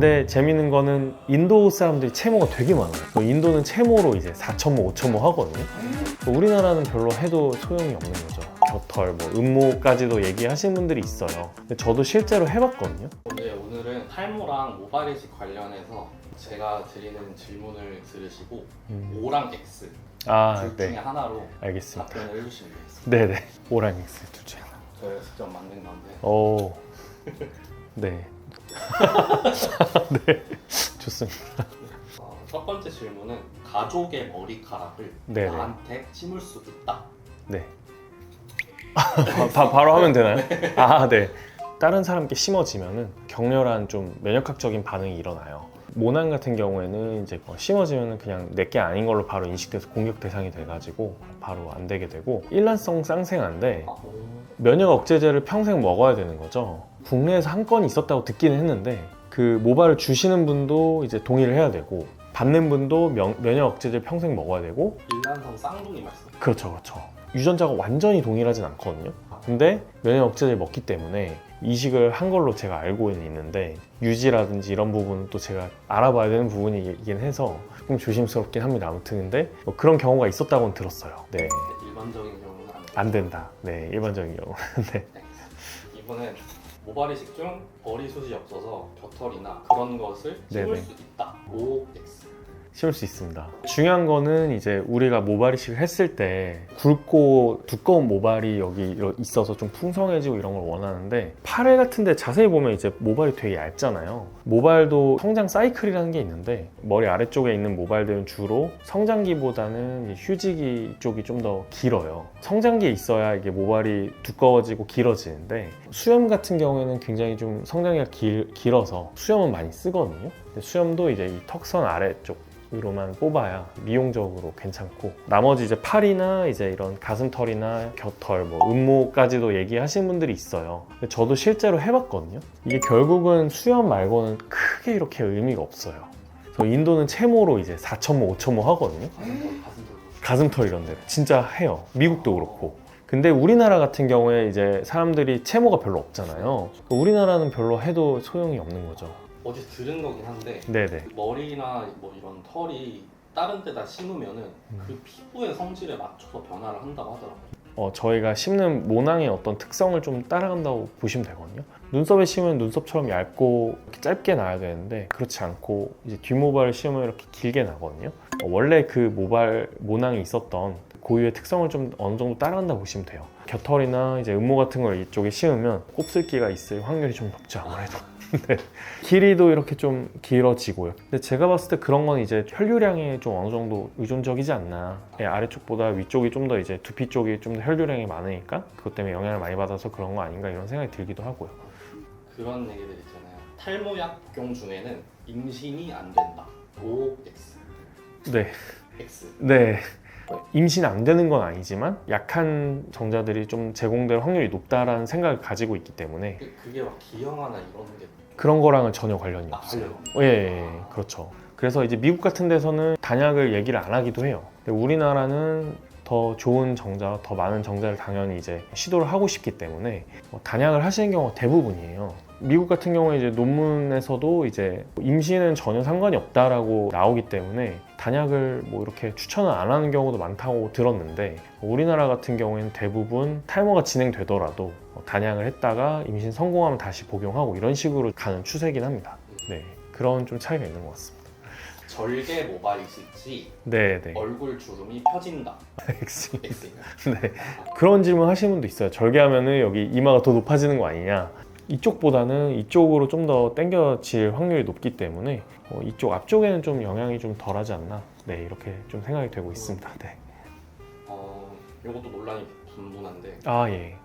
근데 재밌는 거는 인도 사람들이 채모가 되게 많아요. 뭐 인도는 채모로 이제 4천모, 5천모 하거든요. 뭐 우리나라는 별로 해도 소용이 없는 거죠. 겨털, 뭐 음모까지도 얘기하시는 분들이 있어요. 근데 저도 실제로 해봤거든요. 네, 오늘은 탈모랑 모발이식 관련해서 제가 드리는 질문을 들으시고 음. O랑 X 아, 둘 중에 네. 하나로 알겠습니다. 답변을 해주시면 되겠습니다. 네네. 오랑엑스 둘 중에 하나. 저희가 직접 만든 건데 오. 네. 네. 좋습니다. 어, 첫 번째 질문은 가족의 머리카락을 네 네. 나한테 심을 수 있다. 네. 바, 바로 하면 되나요? 아, 네. 다른 사람께 심어지면은 격렬한 좀 면역학적인 반응이 일어나요. 모낭 같은 경우에는 이제 뭐 심어지면은 그냥 내게 아닌 걸로 바로 인식돼서 공격 대상이 돼가지고 바로 안 되게 되고 일란성 쌍생아인데 아, 오. 면역 억제제를 평생 먹어야 되는 거죠. 국내에서 한 건이 있었다고 듣기는 했는데 그 모발을 주시는 분도 이제 동의를 해야 되고 받는 분도 면, 면역 억제제를 평생 먹어야 되고 일란성 쌍둥이 말씀. 그렇죠, 그렇죠. 유전자가 완전히 동일하진 않거든요. 근데 면역 억제제를 먹기 때문에 이식을 한 걸로 제가 알고는 있는데 유지라든지 이런 부분은 또 제가 알아봐야 되는 부분이긴 해서 조금 조심스럽긴 합니다. 아무튼 근데 뭐 그런 경우가 있었다고는 들었어요. 네, 네, 일반적인 경우는 안 된다. 네, 일반적인 경우. 네. 네. 이번엔 모발 이식 중 머리 숱이 없어서 겨털이나 그런 것을 심을 네네. 수 있다. O, 심을 수 있습니다. 중요한 거는 이제 우리가 모발 이식을 했을 때 굵고 두꺼운 모발이 여기 있어서 좀 풍성해지고 이런 걸 원하는데 팔 같은데 자세히 보면 이제 모발이 되게 얇잖아요. 모발도 성장 사이클이라는 게 있는데 머리 아래쪽에 있는 모발들은 주로 성장기보다는 휴지기 쪽이 좀 더 길어요. 성장기에 있어야 이게 모발이 두꺼워지고 길어지는데 수염 같은 경우에는 굉장히 좀 성장기가 길, 길어서 수염은 많이 쓰거든요. 수염도 이제 이 턱선 아래쪽 으로만 뽑아야 미용적으로 괜찮고 나머지 이제 팔이나 이제 이런 가슴털이나 겨털 뭐 음모까지도 얘기하시는 분들이 있어요. 저도 실제로 해봤거든요. 이게 결국은 수염 말고는 크게 이렇게 의미가 없어요. 그래서 인도는 채모로 이제 4천모 5천모 하거든요. 가슴털, 이런 데 진짜 해요. 미국도 그렇고. 근데 우리나라 같은 경우에 이제 사람들이 채모가 별로 없잖아요. 우리나라는 별로 해도 소용이 없는 거죠 어디서 들은 거긴 한데 네네 머리나 뭐 이런 털이 다른 데다 심으면은 음. 그 피부의 성질에 맞춰서 변화를 한다고 하더라고요. 어, 저희가 심는 모낭의 어떤 특성을 좀 따라간다고 보시면 되거든요. 눈썹에 심으면 눈썹처럼 얇고 이렇게 짧게 나야 되는데 그렇지 않고 이제 뒷모발을 심으면 이렇게 길게 나거든요. 어, 원래 그 모발 모낭이 있었던 고유의 특성을 좀 어느 정도 따라간다 고 보시면 돼요. 겨털이나 이제 음모 같은 걸 이쪽에 심으면 곱슬기가 있을 확률이 좀 높죠 아무래도. 네. 길이도 이렇게 좀 길어지고요. 근데 제가 봤을 때 그런 건 이제 혈류량에 좀 어느 정도 의존적이지 않나. 예, 아래쪽보다 위쪽이 좀 더 이제 두피 쪽이 좀 더 혈류량이 많으니까 그것 때문에 영향을 많이 받아서 그런 거 아닌가 이런 생각이 들기도 하고요. 그런 얘기들 있잖아요. 탈모약용 중에는 임신이 안 된다. O, X. 네, X. 네. 임신 안 되는 건 아니지만 약한 정자들이 좀 제공될 확률이 높다라는 생각을 가지고 있기 때문에 그- 그게 막 기형아나 이런 게 그런 거랑은 전혀 관련이 아, 없어요. 예, 예, 예, 그렇죠. 그래서 이제 미국 같은 데서는 단약을 얘기를 안 하기도 해요. 근데 우리나라는 더 좋은 정자, 더 많은 정자를 당연히 이제 시도를 하고 싶기 때문에 뭐 단약을 하시는 경우가 대부분이에요. 미국 같은 경우에 이제 논문에서도 이제 임신은 전혀 상관이 없다라고 나오기 때문에 단약을 뭐 이렇게 추천을 안 하는 경우도 많다고 들었는데 우리나라 같은 경우에는 대부분 탈모가 진행되더라도 뭐 단약을 했다가 임신 성공하면 다시 복용하고 이런 식으로 가는 추세긴 합니다. 네, 그런 좀 차이가 있는 것 같습니다. 절개 모발이실지 네, 네. 얼굴 주름이 펴진다. X인가요? 네. 그런 질문 하시는 분도 있어요. 절개하면은 여기 이마가 더 높아지는 거 아니냐? 이쪽보다는 이쪽으로 좀더 당겨질 확률이 높기 때문에 어, 이쪽 앞쪽에는 좀 영향이 좀 덜하지 않나? 네, 이렇게 좀 생각이 되고 있습니다. 네. 어, 이것도 논란이 분분한데 아 예.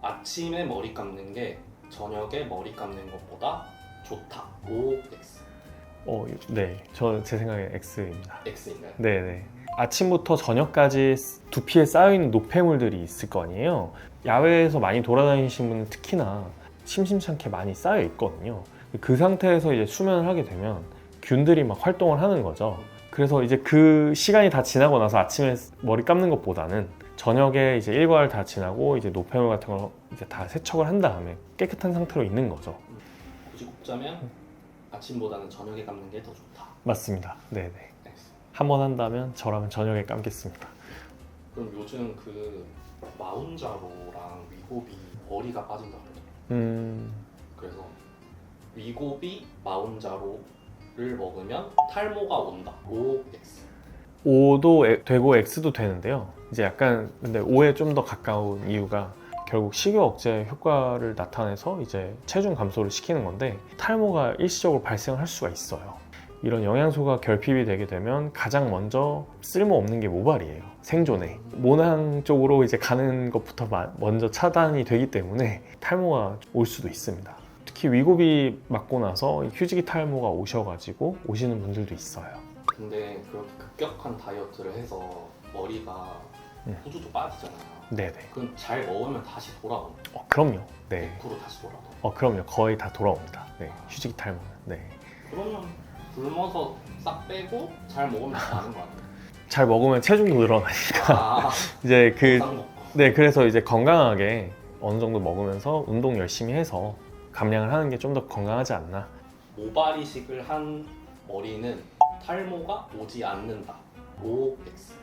아침에 머리 감는 게 저녁에 머리 감는 것보다 좋다. O, X. 어, 네. 저 제 생각에 X입니다. X인가요? 네, 네. 아침부터 저녁까지 두피에 쌓여 있는 노폐물들이 있을 거 아니에요. 야외에서 많이 돌아다니시는 분은 특히나 심심찮게 많이 쌓여 있거든요. 그 상태에서 이제 수면을 하게 되면 균들이 막 활동을 하는 거죠. 그래서 이제 그 시간이 다 지나고 나서 아침에 머리 감는 것보다는 저녁에 이제 일과를 다 지나고 이제 노폐물 같은 걸 이제 다 세척을 한 다음에 깨끗한 상태로 있는 거죠. 굳이 꼽자면 아침보다는 저녁에 감는 게 더 좋다. 맞습니다. 네네. 한 번 한다면 저라면 저녁에 감겠습니다. 그럼 요즘 그 마운자로랑 위고비 머리가 빠진다 그러더라고요. 음, 그래서 위고비 마운자로를 먹으면 탈모가 온다. OX. O도 에- 되고 X도 되는데요. 이제 약간 근데 O에 좀 더 가까운 이유가 결국 식욕 억제 효과를 나타내서 이제 체중 감소를 시키는 건데 탈모가 일시적으로 발생할 수가 있어요. 이런 영양소가 결핍이 되게 되면 가장 먼저 쓸모 없는 게 모발이에요. 생존에 모낭 쪽으로 이제 가는 것부터 마- 먼저 차단이 되기 때문에 탈모가 올 수도 있습니다. 특히 위고비 맞고 나서 휴지기 탈모가 오셔가지고 오시는 분들도 있어요. 근데 그렇게 급격한 다이어트를 해서 머리가 음. 후두도 빠지잖아요. 네네. 그럼 잘 먹으면 다시 돌아온다. 어, 그럼요. 네. 100% 다시 돌아온다. 어, 그럼요. 거의 다 돌아옵니다. 네. 휴지기 탈모는. 네. 그러면 굶어서 싹 빼고 잘 먹으면 다 나는 거 아니에요? 잘 먹으면 체중도 늘어나니까. 아, 이제 그, 싹 먹고. 네. 그래서 이제 건강하게 어느 정도 먹으면서 운동 열심히 해서 감량을 하는 게 좀 더 건강하지 않나. 모발 이식을 한 머리는 탈모가 오지 않는다. OX.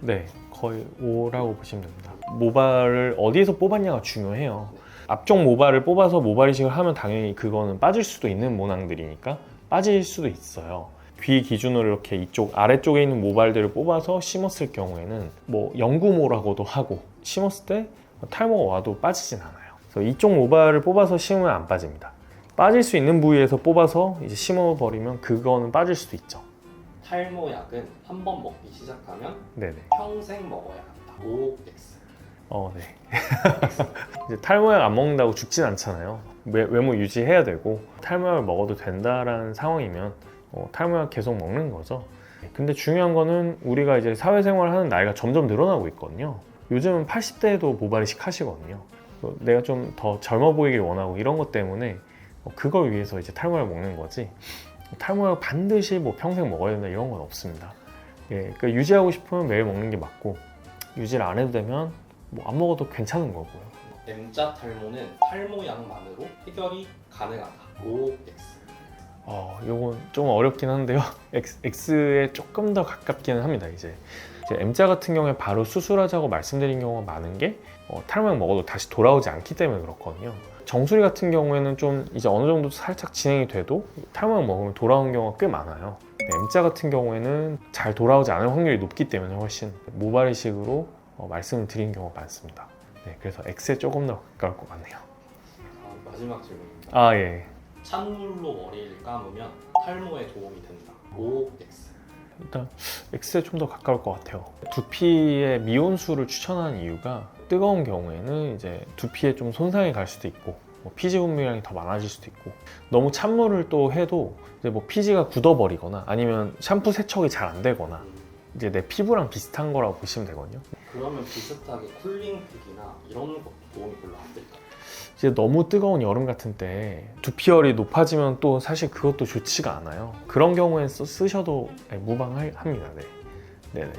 네. 거의 5라고 보시면 됩니다. 모발을 어디에서 뽑았냐가 중요해요. 앞쪽 모발을 뽑아서 모발 이식을 하면 당연히 그거는 빠질 수도 있는 모낭들이니까 빠질 수도 있어요. 귀 기준으로 이렇게 이쪽 아래쪽에 있는 모발들을 뽑아서 심었을 경우에는 뭐 영구모라고도 하고 심었을 때 탈모가 와도 빠지진 않아요. 그래서 이쪽 모발을 뽑아서 심으면 안 빠집니다. 빠질 수 있는 부위에서 뽑아서 이제 심어버리면 그거는 빠질 수도 있죠. 탈모 약은 한 번 먹기 시작하면 네네. 평생 먹어야 한다. OX. 어, 네. 이제 탈모약 안 먹는다고 죽진 않잖아요. 외, 외모 유지해야 되고 탈모약을 먹어도 된다라는 상황이면 어, 탈모약 계속 먹는 거죠. 근데 중요한 거는 우리가 이제 사회생활 하는 나이가 점점 늘어나고 있거든요. 요즘은 80대에도 모발이식 하시거든요. 어, 내가 좀 더 젊어 보이길 원하고 이런 것 때문에 어, 그걸 위해서 이제 탈모약 먹는 거지. 탈모약 반드시 뭐 평생 먹어야 된다 이런 건 없습니다. 예, 그러니까 유지하고 싶으면 매일 먹는 게 맞고 유지를 안 해도 되면 뭐 안 먹어도 괜찮은 거고요. M자 탈모는 탈모약만으로 해결이 가능하다. OX. 어, 요건 좀 어렵긴 한데요. X, X에 조금 더 가깝기는 합니다. 이제, 이제 M자 같은 경우에 바로 수술하자고 말씀드린 경우가 많은 게 어, 탈모약 먹어도 다시 돌아오지 않기 때문에 그렇거든요. 정수리 같은 경우에는 좀 이제 어느 정도 살짝 진행이 돼도 탈모약 먹으면 돌아오는 경우가 꽤 많아요. M자 같은 경우에는 잘 돌아오지 않을 확률이 높기 때문에 훨씬 모발 이식으로 어, 말씀을 드린 경우가 많습니다. 네, 그래서 X에 조금 더 가까울 것 같네요. 아, 마지막 질문입니다. 아 예. 찬물로 머리를 감으면 탈모에 도움이 된다. OX. 일단 X에 좀 더 가까울 것 같아요. 두피의 미온수를 추천하는 이유가 뜨거운 경우에는 이제 두피에 좀 손상이 갈 수도 있고 뭐 피지 분비량이 더 많아질 수도 있고 너무 찬물을 또 해도 이제 뭐 피지가 굳어버리거나 아니면 샴푸 세척이 잘 안 되거나 음, 이제 내 피부랑 비슷한 거라고 보시면 되거든요. 그러면 비슷하게 쿨링팩이나 이런 것도 도움이 별로 안 될까? 이제 너무 뜨거운 여름 같은 때 두피열이 높아지면 또 사실 그것도 좋지가 않아요. 그런 경우에 쓰- 쓰셔도 네, 무방합니다. 네. 네네.